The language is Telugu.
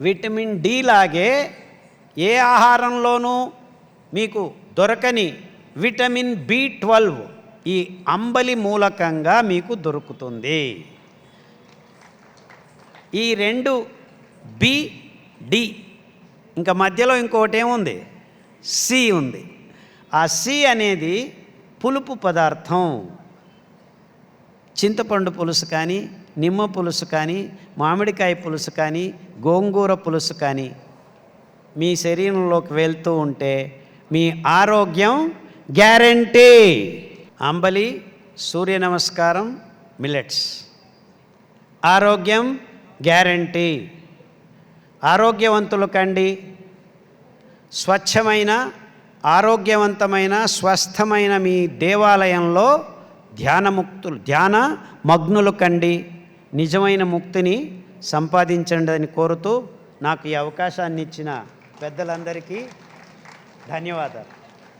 విటమిన్ డి లాగే ఏ ఆహారంలోనూ మీకు దొరకని విటమిన్ బి ట్వెల్వ్ ఈ అంబలి మూలకంగా మీకు దొరుకుతుంది. ఈ రెండు బి డి ఇంకా మధ్యలో ఇంకొకటి ఏముంది? సి ఉంది. ఆ సి అనేది పులుపు పదార్థం. చింతపండు పులుసు కానీ నిమ్మ పులుసు కానీ మామిడికాయ పులుసు కానీ గోంగూర పులుసు కానీ మీ శరీరంలోకి వెళ్తూ ఉంటే మీ ఆరోగ్యం గ్యారంటీ. అంబలి సూర్య నమస్కారం మిల్లెట్స్. ఆరోగ్యం గ్యారంటీ. ఆరోగ్యవంతులు కండి. స్వచ్ఛమైన ఆరోగ్యవంతమైన స్వస్థమైన మీ దేవాలయంలో ధ్యానముక్తులు ధ్యాన మగ్నులు కండి. నిజమైన ముక్తిని సంపాదించండి అని కోరుతూ నాకు ఈ అవకాశాన్ని ఇచ్చిన పెద్దలందరికీ ధన్యవాదాలు.